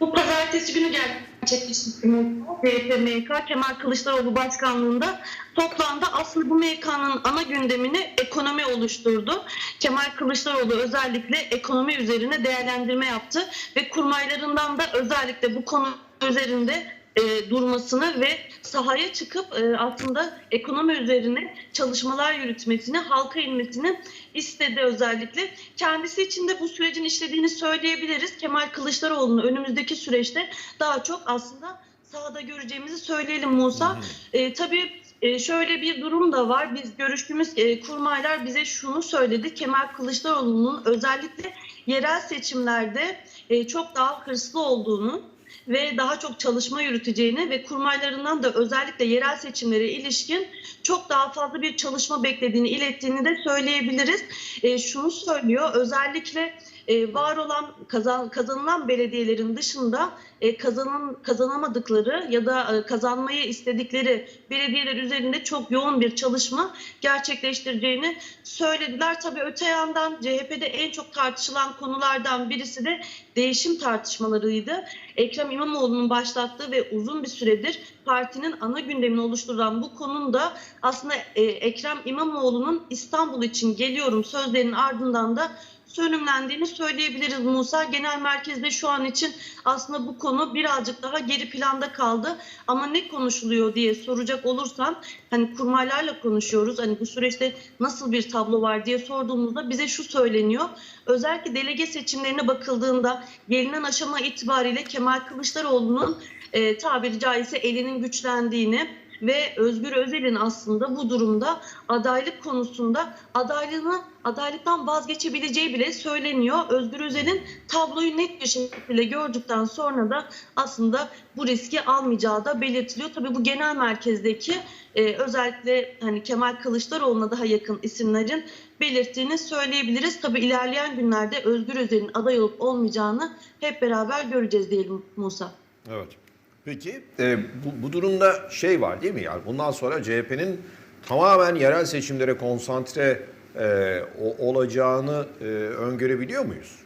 Bu pazartesi günü gerçekleştirdiğimiz CHP-MYK Kemal Kılıçdaroğlu başkanlığında toplamda aslında bu MYK'nın ana gündemini ekonomi oluşturdu. Kemal Kılıçdaroğlu özellikle ekonomi üzerine değerlendirme yaptı ve kurmaylarından da özellikle bu konu üzerinde e, durmasını ve sahaya çıkıp e, aslında ekonomi üzerine çalışmalar yürütmesini, halka inmesini istedi özellikle. Kendisi için de bu sürecin işlediğini söyleyebiliriz. Kemal Kılıçdaroğlu'nu önümüzdeki süreçte daha çok aslında sahada göreceğimizi söyleyelim Musa. E, tabii e, şöyle bir durum da var. Biz görüştüğümüz e, kurmaylar bize şunu söyledi. Kemal Kılıçdaroğlu'nun özellikle yerel seçimlerde e, çok daha hırslı olduğunu ve daha çok çalışma yürüteceğini ve kurmaylarından da özellikle yerel seçimlere ilişkin çok daha fazla bir çalışma beklediğini ilettiğini de söyleyebiliriz. E, şunu söylüyor özellikle e, var olan kazan, kazanılan belediyelerin dışında e, kazanın, kazanamadıkları ya da e, kazanmayı istedikleri belediyeler üzerinde çok yoğun bir çalışma gerçekleştireceğini söylediler. Tabii öte yandan CHP'de en çok tartışılan konulardan birisi de değişim tartışmalarıydı. Ekrem İmamoğlu'nun başlattığı ve uzun bir süredir partinin ana gündemini oluşturan bu konunun da aslında e, Ekrem İmamoğlu'nun İstanbul için geliyorum sözlerinin ardından da sönümlendiğini söyleyebiliriz Musa. Genel merkezde şu an için aslında bu konu birazcık daha geri planda kaldı. Ama ne konuşuluyor diye soracak olursan hani kurmaylarla konuşuyoruz. Hani bu süreçte nasıl bir tablo var diye sorduğumuzda bize şu söyleniyor. Özellikle delege seçimlerine bakıldığında gelinen aşama itibariyle Kemal Kılıçdaroğlu'nun e, tabiri caizse elinin güçlendiğini ve Özgür Özel'in aslında bu durumda adaylık konusunda adaylığını adaylıktan vazgeçebileceği bile söyleniyor. Özgür Özel'in tabloyu net bir şekilde gördükten sonra da aslında bu riski almayacağı da belirtiliyor. Tabii bu genel merkezdeki e, özellikle hani Kemal Kılıçdaroğlu'na daha yakın isimlerin belirttiğini söyleyebiliriz. Tabii ilerleyen günlerde Özgür Özel'in aday olup olmayacağını hep beraber göreceğiz diyelim Musa. Evet. Peki e, bu, bu durumda şey var değil mi? Yani bundan sonra CHP'nin tamamen yerel seçimlere konsantre e, o- olacağını e, öngörebiliyor muyuz?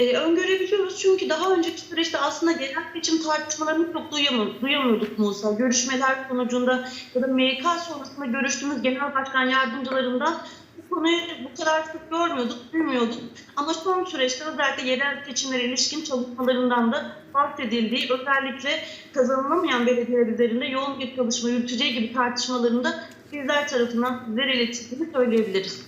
E, öngörebiliyoruz çünkü daha önceki süreçte aslında genel seçim tartışmalarını çok duyamıyorduk, duyamıyorduk Musa. Görüşmeler sonucunda ya da MYK sonrasında görüştüğümüz genel başkan yardımcılarından bu konuyu bu kadar çok görmüyorduk, duymuyorduk. Ama son süreçte özellikle yerel seçimlere ilişkin çalışmalarından da bahsedildiği, özellikle kazanılamayan belediyeler üzerinde yoğun bir çalışma yürüteceği gibi tartışmalarında bizler tarafından sizlere iletildiğini söyleyebiliriz.